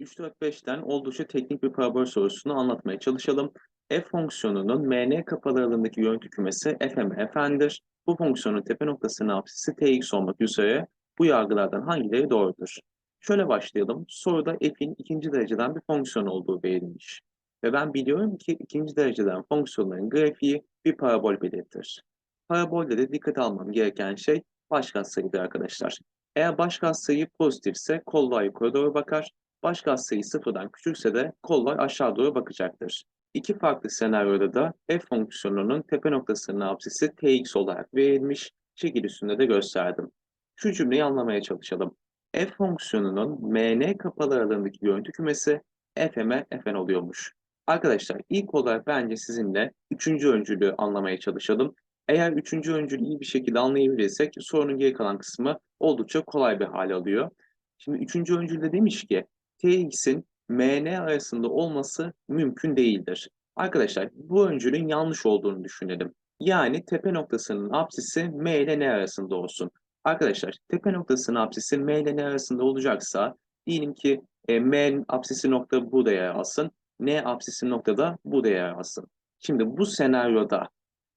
3-4-5'ten oldukça teknik bir parabol sorusunu anlatmaya çalışalım. F fonksiyonunun MN kapalı aralığındaki görüntü kümesi fm fn'dir. Bu fonksiyonun tepe noktasının apsisi tx olmak üzere bu yargılardan hangileri doğrudur? Şöyle başlayalım. Soruda f'in ikinci dereceden bir fonksiyon olduğu verilmiş. Ve ben biliyorum ki ikinci dereceden fonksiyonların grafiği bir parabol belirtir. Parabolde de dikkat almam gereken şey baş katsayıdır arkadaşlar. Eğer baş katsayı pozitifse kollar yukarı doğru bakar. Baş katsayı sıfırdan küçükse de kollar aşağı doğru bakacaktır. İki farklı senaryoda da f fonksiyonunun tepe noktasının apsisi tx olarak verilmiş. Şekil üstünde de gösterdim. Şu cümleyi anlamaya çalışalım. f fonksiyonunun mn kapalı aralığındaki görüntü kümesi fm'e fn oluyormuş. Arkadaşlar ilk olarak bence sizinle üçüncü öncülü anlamaya çalışalım. Eğer üçüncü öncülü iyi bir şekilde anlayabilirsek sorunun geri kalan kısmı oldukça kolay bir hale alıyor. Şimdi üçüncü öncülde demiş ki Tx'in MN arasında olması mümkün değildir. Arkadaşlar bu öncülün yanlış olduğunu düşünelim. Yani tepe noktasının apsisi M ile N arasında olsun. Arkadaşlar tepe noktasının apsisi M ile N arasında olacaksa diyelim ki e, M apsisi nokta burada yer alsın. N apsisi noktada burada yer alsın. Şimdi bu senaryoda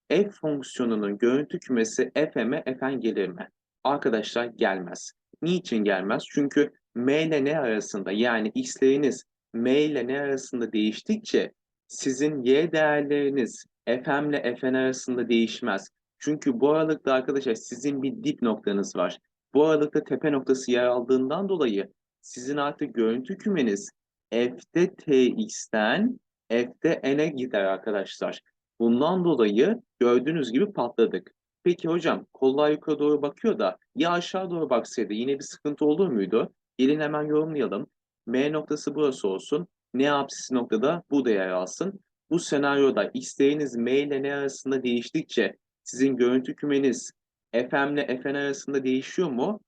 f fonksiyonunun görüntü kümesi fm'e fn gelir mi? Arkadaşlar gelmez. Niçin gelmez? Çünkü m ile n arasında yani x'leriniz m ile n arasında değiştikçe sizin y değerleriniz fm ile fn arasında değişmez. Çünkü bu aralıkta arkadaşlar sizin bir dip noktanız var. Bu aralıkta tepe noktası yer aldığından dolayı sizin artık görüntü kümeniz f'de tx'ten f'de n'e gider arkadaşlar. Bundan dolayı gördüğünüz gibi patladık. Peki hocam kollar yukarı doğru bakıyor da ya aşağı doğru baksaydı yine bir sıkıntı olur muydu? Gelin hemen yorumlayalım. M noktası burası olsun. N apsisi noktada bu değer alsın. Bu senaryoda x'leriniz M ile N arasında değiştikçe sizin görüntü kümeniz FM ile FN arasında değişiyor mu?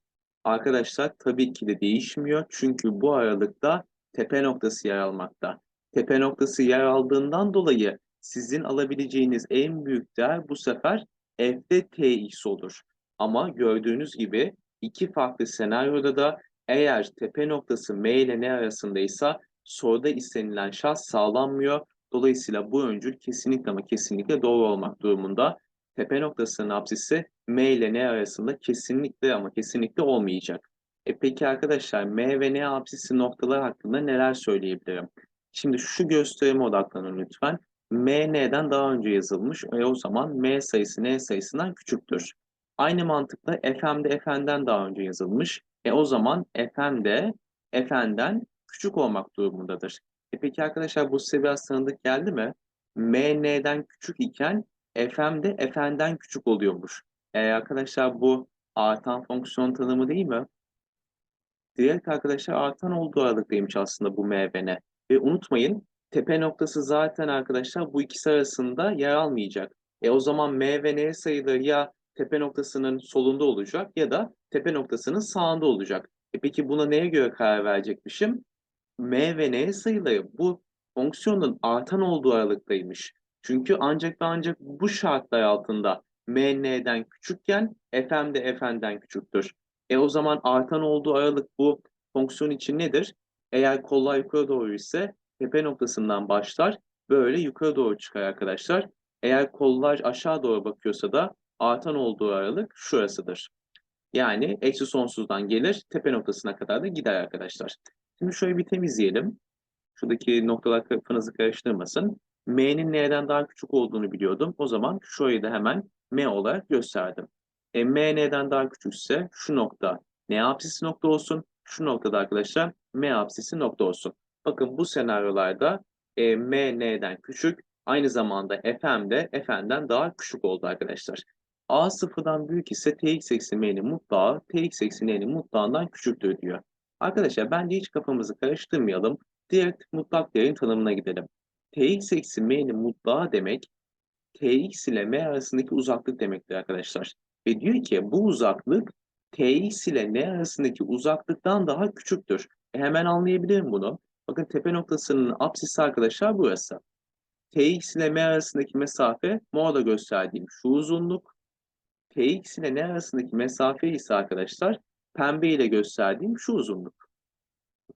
Arkadaşlar tabii ki de değişmiyor. Çünkü bu aralıkta tepe noktası yer almakta. Tepe noktası yer aldığından dolayı sizin alabileceğiniz en büyük değer bu sefer f'de tx olur. Ama gördüğünüz gibi iki farklı senaryoda da eğer tepe noktası m ile n arasındaysa soruda istenilen şans sağlanmıyor. Dolayısıyla bu öncül kesinlikle ama kesinlikle doğru olmak durumunda. Tepe noktasının apsisi m ile n arasında kesinlikle ama kesinlikle olmayacak. E peki arkadaşlar m ve n apsisi noktalar hakkında neler söyleyebilirim? Şimdi şu gösterime odaklanın lütfen. M N'den daha önce yazılmış. E o zaman M sayısı N sayısından küçüktür. Aynı mantıkla FM de Fn'den daha önce yazılmış. E o zaman FM de Fn'den küçük olmak durumundadır. E peki arkadaşlar bu size biraz tanıdık geldi mi? M N'den küçük iken FM de Fn'den küçük oluyormuş. E arkadaşlar bu artan fonksiyon tanımı değil mi? Direkt arkadaşlar artan olduğu aralıktaymış aslında bu M ve unutmayın tepe noktası zaten arkadaşlar bu ikisi arasında yer almayacak. E o zaman M sayıları ya tepe noktasının solunda olacak ya da tepe noktasının sağında olacak. E peki buna neye göre karar verecekmişim? M ve N sayıları bu fonksiyonun artan olduğu aralıktaymış. Çünkü ancak ve ancak bu şartlar altında M N'den küçükken Fm de Fn'den küçüktür. E o zaman artan olduğu aralık bu fonksiyon için nedir? Eğer kollar yukarı doğru ise tepe noktasından başlar. Böyle yukarı doğru çıkar arkadaşlar. Eğer kollar aşağı doğru bakıyorsa da artan olduğu aralık şurasıdır. Yani eksi sonsuzdan gelir tepe noktasına kadar da gider arkadaşlar. Şimdi şöyle bir temizleyelim. Şuradaki noktalar kafanızı karıştırmasın. M'nin N'den daha küçük olduğunu biliyordum. O zaman şurayı da hemen M olarak gösterdim. E, M N'den daha küçükse şu nokta N apsisi nokta olsun. Şu noktada arkadaşlar M apsisi nokta olsun. Bakın bu senaryolarda e, M N'den küçük, aynı zamanda Fm de Fn'den daha küçük oldu arkadaşlar. A sıfırdan büyük ise Tx eksi M'nin mutlağı Tx eksi N'nin mutlağından küçüktür diyor. Arkadaşlar bence hiç kafamızı karıştırmayalım. Direkt mutlak değerin tanımına gidelim. Tx eksi M'nin mutlağı demek Tx ile M arasındaki uzaklık demektir arkadaşlar. Ve diyor ki bu uzaklık Tx ile N arasındaki uzaklıktan daha küçüktür. E hemen anlayabilirim bunu. Bakın tepe noktasının apsisi arkadaşlar burası. Tx ile M arasındaki mesafe morla gösterdiğim şu uzunluk. Tx ile N arasındaki mesafe ise arkadaşlar pembe ile gösterdiğim şu uzunluk.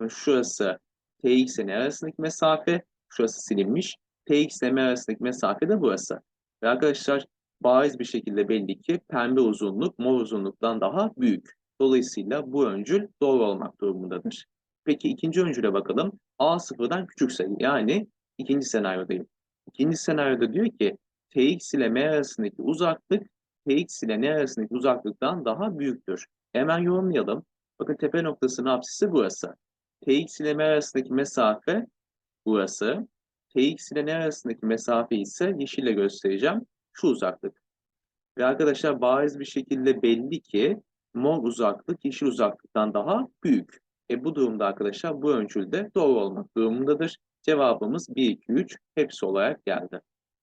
Şurası Tx ile n arasındaki mesafe, şurası silinmiş. Tx ile m arasındaki mesafe de burası. Ve arkadaşlar bariz bir şekilde belli ki pembe uzunluk mor uzunluktan daha büyük. Dolayısıyla bu öncül doğru olmak durumundadır. Peki ikinci öncüle bakalım. A sıfırdan küçükse yani ikinci senaryodayım. İkinci senaryoda diyor ki Tx ile m arasındaki uzaklık Tx ile n arasındaki uzaklıktan daha büyüktür. Hemen yorumlayalım. Bakın tepe noktasının apsisi burası. Tx ile m arasındaki mesafe burası. Tx ile n arasındaki mesafe ise yeşille göstereceğim. Şu uzaklık. Ve arkadaşlar bariz bir şekilde belli ki mor uzaklık yeşil uzaklıktan daha büyük. E bu durumda arkadaşlar bu öncülde doğru olmak durumundadır. Cevabımız 1, 2, 3 hepsi olarak geldi.